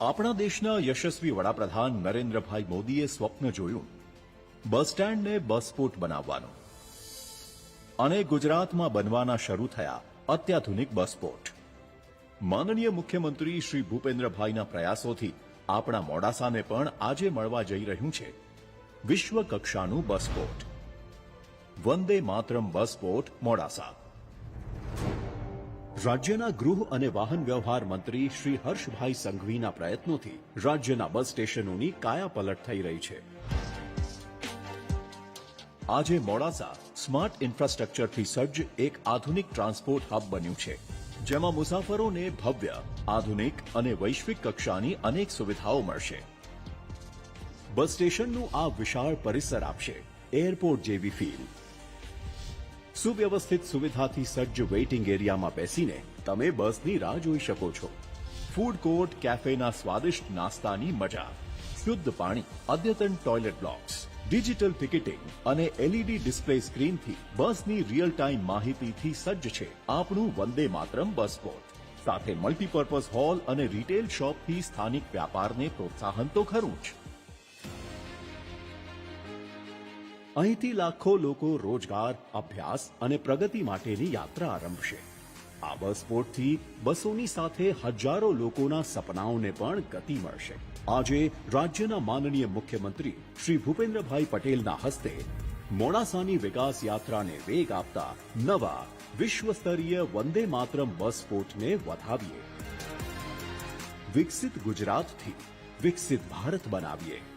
આપણા દેશના યશસ્વી વડાપ્રધાન નરેન્દ્રભાઈ મોદીએ સ્વપ્ન જોયું, બસ સ્ટેન્ડને બસપોર્ટ બનાવવાનું. અને ગુજરાતમાં બનવાના શરૂ થયા અત્યાધુનિક બસપોર્ટ માનનીય મુખ્યમંત્રી શ્રી ભૂપેન્દ્રભાઈના પ્રયાસોથી આપણા મોડાસાને પણ આજે મળવા જઈ રહ્યું છે વિશ્વ કક્ષાનું બસપોર્ટ વંદે માતરમ બસપોર્ટ મોડાસા. રાજ્યના ગૃહ અને વાહન વ્યવહાર મંત્રી શ્રી હર્ષભાઈ સંઘવીના પ્રયત્નોથી રાજ્યના બસ સ્ટેશનોની કાયાપલટ થઈ રહી છે. આજે મોડાસા સ્માર્ટ ઇન્ફ્રાસ્ટ્રક્ચરથી સજ્જ એક આધુનિક ટ્રાન્સપોર્ટ હબ બન્યું છે, જેમાં મુસાફરોને ભવ્ય, આધુનિક અને વૈશ્વિક કક્ષાની અનેક સુવિધાઓ મળશે. બસ સ્ટેશનનું આ વિશાળ પરિસર આપશે, એરપોર્ટ જેવી ફીલ સુવ્યવસ્થિત સુવિધાથી સજ્જ વેઇટિંગ એરિયામાં બેસીને તમે બસની રાહ જોઈ શકો છો. ફૂડ કોર્ટ, કેફેના સ્વાદિષ્ટ નાસ્તાની મજા, શુદ્ધ પાણી, અદ્યતન ટોયલેટ બ્લોક્સ, ડિજિટલ ટિકિટિંગ અને એલઈડી ડિસ્પ્લે સ્ક્રીનથી બસની રિયલ ટાઈમ માહિતીથી સજ્જ છે આપણું વંદે માતરમ બસ બસપોર્ટ સાથે મલ્ટીપર્પઝ હોલ અને રિટેલ શોપથી સ્થાનિક વ્યાપારને પ્રોત્સાહન તો ખરું જ. અહીંથી લાખો લોકો રોજગાર, અભ્યાસ અને પ્રગતિ માટેની યાત્રા આરંભશે. આ બસ પોર્ટથી બસોની સાથે હજારો લોકોના સપનાઓને પણ ગતિ મળશે. આજે રાજ્યના માનનીય મુખ્યમંત્રી શ્રી ભૂપેન્દ્રભાઈ પટેલના હસ્તે મોડાસાની વિકાસ યાત્રાને વેગ આપતા નવા વિશ્વસ્તરીય વંદે માતરમ બસપોર્ટને વધાવીએ. વિકસિત ગુજરાતથી વિકસિત ભારત બનાવીએ.